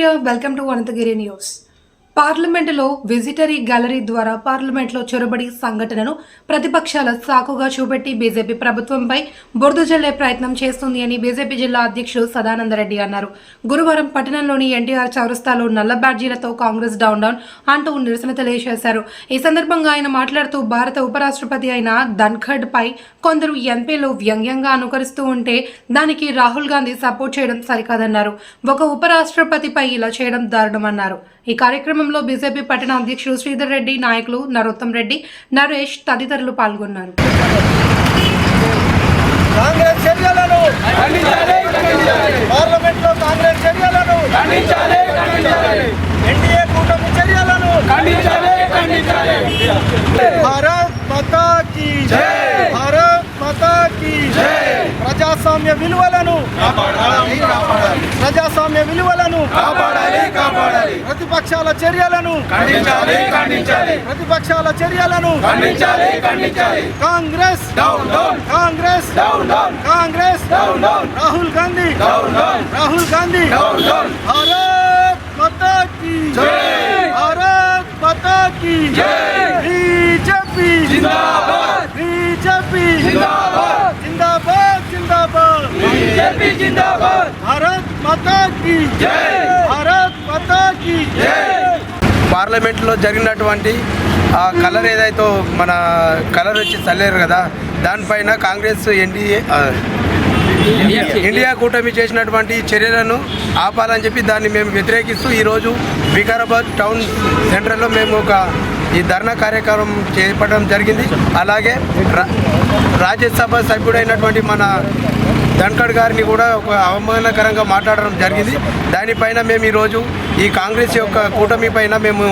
Priya welcome to Anantagiri news పార్లమెంటులో విజిటరీ gallery ద్వారా పార్లమెంట్లో చొరబడి సంఘటనను ప్రతిపక్షాల సాకుగా చూపెట్టి బీజేపీ ప్రభుత్వంపై బురద జల్లే ప్రయత్నం చేస్తుంది అని బీజేపీ జిల్లా అధ్యక్షుడు సదానందరెడ్డి అన్నారు. గురువారం పట్టణంలోని ఎన్టీఆర్ చౌరస్తాలో నల్ల బ్యాడ్జీలతో కాంగ్రెస్ డౌన్ డౌన్ అంటూ నిరసన తెలియజేశారు. ఈ సందర్భంగా ఆయన మాట్లాడుతూ భారత ఉపరాష్ట్రపతి అయిన ధన్ఖడ్ పై కొందరు ఎంపీలు వ్యంగ్యంగా అనుకరిస్తూ ఉంటే దానికి రాహుల్ గాంధీ సపోర్ట్ చేయడం సరికాదన్నారు. ఒక ఉపరాష్ట్రపతిపై ఇలా చేయడం దారుణమన్నారు. ఈ కార్యక్రమం కార్యక్రమంలో బీజేపీ పట్టణ అధ్యక్షుడు శ్రీధర్ రెడ్డి నాయకులు నరోత్తం రెడ్డి నరేష్ తదితరులు పాల్గొన్నారు. కాంగ్రెస్ చర్యలను పార్లమెంట్లో కాంగ్రెస్ చర్యలను ఎన్డీఏ కూటమి చర్యలను భారత్ మాతా కీ భారత్ మాతా కీ ప్రజాస్వామ్య విలువలను ప్రజాస్వామ్య విలువలను ప్రతిపక్షాల చర్యలను ప్రతిపక్షాల చర్యలను కాంగ్రెస్ కాంగ్రెస్ కాంగ్రెస్ రాహుల్ గాంధీ రాహుల్ గాంధీ భారత్ మాతా కీ భారత్ మాతా కీ బీజేపీ బీజేపీ జిందాబాద్ జిందాబాద్. భారత్ మాతా కీ భారత్ మాతా కీ పార్లమెంట్లో జరిగినటువంటి ఆ కలర్ ఏదైతే మన కలర్ వచ్చి చల్లేరు కదా దానిపైన కాంగ్రెస్ ఎన్డీఏ ఇండియా కూటమి చేసినటువంటి చర్యలను ఆపాలని చెప్పి దాన్ని మేము వ్యతిరేకిస్తూ ఈరోజు వికారాబాద్ టౌన్ సెంటర్లో మేము ఒక ఈ ధర్నా కార్యక్రమం చేపట్టడం జరిగింది. అలాగే రాజ్యసభ సభ్యుడైనటువంటి మన ధన్కడ్ గారిని కూడా ఒక అవమానకరంగా మాట్లాడడం జరిగింది. దానిపైన మేము ఈరోజు ఈ కాంగ్రెస్ యొక్క కూటమి పైన మేము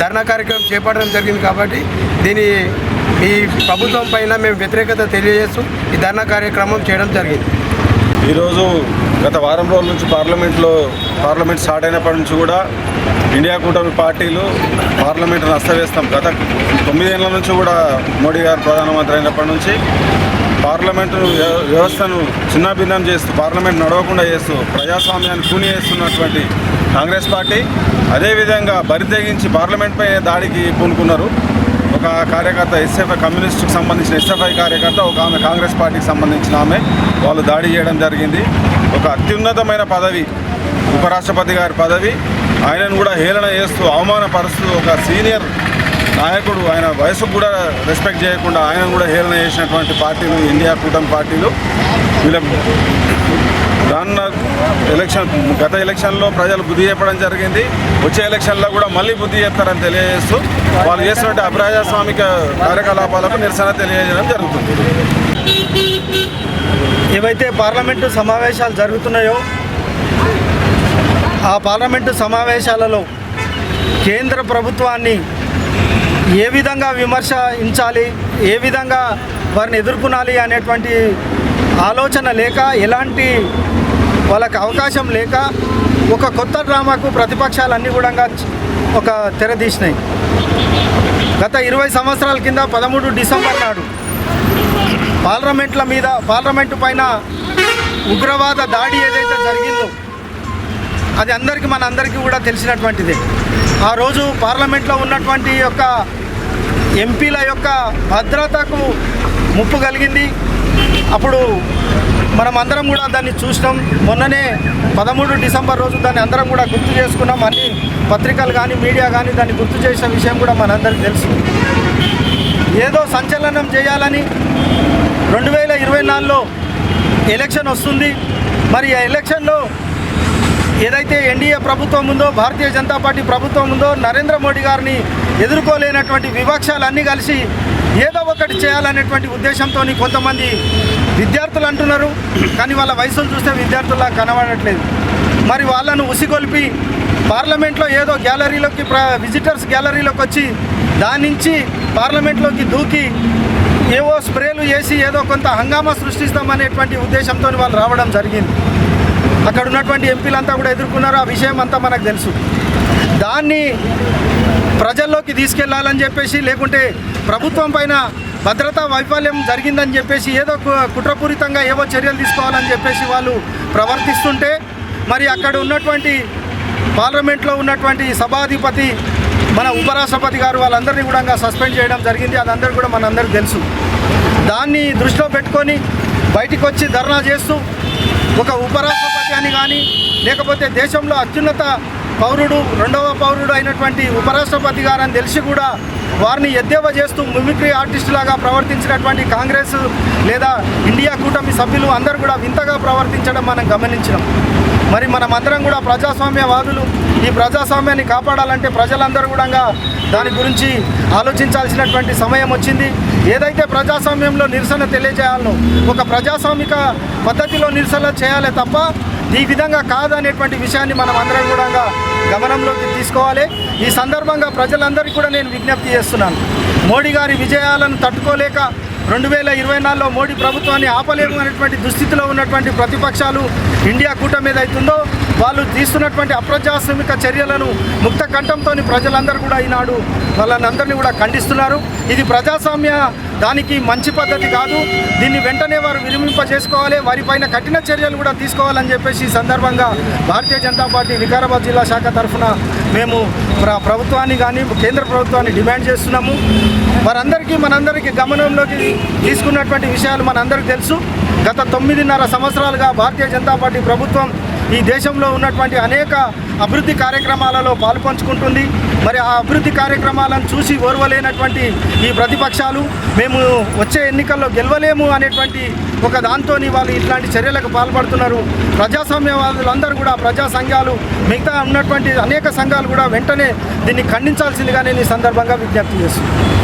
ధర్నా కార్యక్రమం చేపట్టడం జరిగింది కాబట్టి దీని ఈ ప్రభుత్వం పైన మేము వ్యతిరేకత తెలియజేస్తూ ఈ ధర్నా కార్యక్రమం చేయడం జరిగింది. ఈరోజు గత వారం రోజుల నుంచి పార్లమెంట్లో పార్లమెంట్ స్టార్ట్ అయినప్పటి నుంచి కూడా ఇండియా కూటమి పార్టీలు పార్లమెంట్ను అస్తవేస్తాం గత తొమ్మిదేళ్ళ నుంచి కూడా మోడీ గారు ప్రధానమంత్రి అయినప్పటి నుంచి పార్లమెంటు వ్యవస్థను చిన్నాభిన్నం చేస్తూ పార్లమెంట్ నడవకుండా చేస్తూ ప్రజాస్వామ్యాన్ని కూని చేస్తున్నటువంటి కాంగ్రెస్ పార్టీ అదేవిధంగా బరితెగించి పార్లమెంట్పై దాడికి పూనుకున్నారు. ఒక కార్యకర్త ఎస్ఎఫ్ఐ కమ్యూనిస్టుకు సంబంధించిన ఎస్ఎఫ్ఐ కార్యకర్త ఒక ఆమె కాంగ్రెస్ పార్టీకి సంబంధించిన ఆమె వాళ్ళు దాడి చేయడం జరిగింది. ఒక అత్యున్నతమైన పదవి ఉపరాష్ట్రపతి గారి పదవి. ఆయనను కూడా హేళన చేస్తూ అవమానపరుస్తూ ఒక సీనియర్ నాయకుడు ఆయన వయసుకు కూడా రెస్పెక్ట్ చేయకుండా ఆయన కూడా హేళన చేసినటువంటి పార్టీలు ఇండియా కూటమి పార్టీలు. వీళ్ళ రానున్న ఎలక్షన్ గత ఎలక్షన్లో ప్రజలు బుద్ధి చెప్పడం జరిగింది. వచ్చే ఎలక్షన్లో కూడా మళ్ళీ బుద్ధి చెప్తారని తెలియజేస్తూ వాళ్ళు చేసినటువంటి అప్రజాస్వామిక కార్యకలాపాలకు నిరసన తెలియజేయడం జరుగుతుంది. ఏవైతే పార్లమెంటు సమావేశాలు జరుగుతున్నాయో ఆ పార్లమెంటు సమావేశాలలో కేంద్ర ప్రభుత్వాన్ని ఏ విధంగా విమర్శించాలి ఏ విధంగా వారిని ఎదుర్కొనాలి అనేటువంటి ఆలోచన లేక ఎలాంటి వాళ్ళకి అవకాశం లేక ఒక కొత్త డ్రామాకు ప్రతిపక్షాలన్నీ కూడా ఒక తెరదీసినాయి గత ఇరవై సంవత్సరాల కింద పదమూడు డిసెంబర్ నాడు పార్లమెంట్ల మీద పార్లమెంటు పైన ఉగ్రవాద దాడి ఏదైతే జరిగిందో అది అందరికీ మన అందరికీ కూడా తెలిసినటువంటిదే. ఆ రోజు పార్లమెంట్లో ఉన్నటువంటి యొక్క ఎంపీల యొక్క భద్రతకు ముప్పు కలిగింది. అప్పుడు మనం అందరం కూడా దాన్ని చూసినాం. మొన్ననే పదమూడు డిసెంబర్ రోజు దాన్ని అందరం కూడా గుర్తు చేసుకున్నాం. అన్ని పత్రికలు కానీ మీడియా కానీ దాన్ని గుర్తు చేసిన విషయం కూడా మనందరికీ తెలుసు. ఏదో సంచలనం చేయాలని రెండు వేల ఇరవై నాలుగులో ఎలక్షన్ వస్తుంది. మరి ఆ ఎలక్షన్లో ఏదైతే ఎన్డీఏ ప్రభుత్వం ఉందో భారతీయ జనతా పార్టీ ప్రభుత్వం ఉందో నరేంద్ర మోడీ గారిని ఎదుర్కోలేనటువంటి వివక్షాలన్నీ కలిసి ఏదో ఒకటి చేయాలనేటువంటి ఉద్దేశంతో కొంతమంది విద్యార్థులు అంటున్నారు. కానీ వాళ్ళ వయసులు చూస్తే విద్యార్థుల్లా కనబడట్లేదు. మరి వాళ్ళను ఉసిగొల్పి పార్లమెంట్లో ఏదో గ్యాలరీలోకి విజిటర్స్ గ్యాలరీలోకి వచ్చి దాని నుంచి పార్లమెంట్లోకి దూకి ఏవో స్ప్రేలు వేసి ఏదో కొంత హంగామా సృష్టిస్తామనేటువంటి ఉద్దేశంతో వాళ్ళు రావడం జరిగింది. అక్కడ ఉన్నటువంటి ఎంపీలంతా కూడా ఎదుర్కొన్నారు ఆ విషయం అంతా మనకు తెలుసు. దాన్ని ప్రజల్లోకి తీసుకెళ్ళాలని చెప్పేసి లేకుంటే ప్రభుత్వం పైన భద్రతా వైఫల్యం జరిగిందని చెప్పేసి ఏదో కుట్రపూరితంగా ఏవో చర్యలు తీసుకోవాలని చెప్పేసి వాళ్ళు ప్రవర్తిస్తుంటే మరి అక్కడ ఉన్నటువంటి పార్లమెంట్లో ఉన్నటువంటి సభాధిపతి మన ఉపరాష్ట్రపతి గారు వాళ్ళందరినీ కూడా సస్పెండ్ చేయడం జరిగింది. అదందరూ కూడా మనందరికీ తెలుసు. దాన్ని దృష్టిలో పెట్టుకొని బయటికి వచ్చి ధర్నా చేస్తూ ఒక ఉపరాష్ట్రపతి అని కానీ లేకపోతే దేశంలో అత్యున్నత పౌరుడు రెండవ పౌరుడు అయినటువంటి ఉపరాష్ట్రపతి గారని తెలిసి కూడా వారిని ఎద్దేవా చేస్తూ మిమిక్రీ ఆర్టిస్ట్ లాగా ప్రవర్తించినటువంటి కాంగ్రెస్ లేదా ఇండియా కూటమి సభ్యులు అందరూ కూడా వింతగా ప్రవర్తించడం మనం గమనించినాం. మరి మనం అందరం కూడా ప్రజాస్వామ్యవాదులు. ఈ ప్రజాస్వామ్యాన్ని కాపాడాలంటే ప్రజలందరూ కూడా దాని గురించి ఆలోచించాల్సినటువంటి సమయం వచ్చింది. ఏదైతే ప్రజాస్వామ్యంలో నిరసన తెలియజేయాలనో ఒక ప్రజాస్వామిక పద్ధతిలో నిరసన చేయాలి తప్ప ఈ విధంగా కాదనేటువంటి విషయాన్ని మనం అందరం కూడా గమనంలోకి తీసుకోవాలి. ఈ సందర్భంగా ప్రజలందరికీ కూడా నేను విజ్ఞప్తి చేస్తున్నాను. మోడీ గారి విజయాలను తట్టుకోలేక రెండు వేల ఇరవై నాలుగులో మోడీ ప్రభుత్వాన్ని ఆపలేము అనేటువంటి దుస్థితిలో ఉన్నటువంటి ప్రతిపక్షాలు ఇండియా కూటమి ఏదైతుందో వాళ్ళు తీస్తున్నటువంటి అప్రజాస్వామిక చర్యలను ముక్త కంఠంతో ప్రజలందరూ కూడా ఈనాడు వాళ్ళందరినీ కూడా ఖండిస్తున్నారు. ఇది ప్రజాస్వామ్య దానికి మంచి పద్ధతి కాదు. దీన్ని వెంటనే వారు విరమింప చేసుకోవాలి వారిపైన కఠిన చర్యలు కూడా తీసుకోవాలని చెప్పేసి ఈ సందర్భంగా భారతీయ జనతా పార్టీ వికారాబాద్ జిల్లా శాఖ తరఫున మేము ప్ర- ప్రభుత్వాన్ని కానీ కేంద్ర ప్రభుత్వాన్ని డిమాండ్ చేస్తున్నాము. వారందరికీ మనందరికీ గమనంలోకి తీసుకున్నటువంటి విషయాలు మనందరికీ తెలుసు. గత తొమ్మిదిన్నర సంవత్సరాలుగా భారతీయ జనతా పార్టీ ప్రభుత్వం ఈ దేశంలో ఉన్నటువంటి అనేక అభివృద్ధి కార్యక్రమాలలో పాల్పంచుకుంటుంది. మరి ఆ అభివృద్ధి కార్యక్రమాలను చూసి ఓర్వలేనటువంటి ఈ ప్రతిపక్షాలు మేము వచ్చే ఎన్నికల్లో గెలవలేము అనేటువంటి ఒక దాంతో వాళ్ళు ఇట్లాంటి చర్యలకు పాల్పడుతున్నారు. ప్రజాస్వామ్యవాదులందరూ కూడా ప్రజా సంఘాలు మిగతా ఉన్నటువంటి అనేక సంఘాలు కూడా వెంటనే దీన్ని ఖండించాల్సిందిగా నేను ఈ సందర్భంగా విజ్ఞప్తి చేస్తున్నాను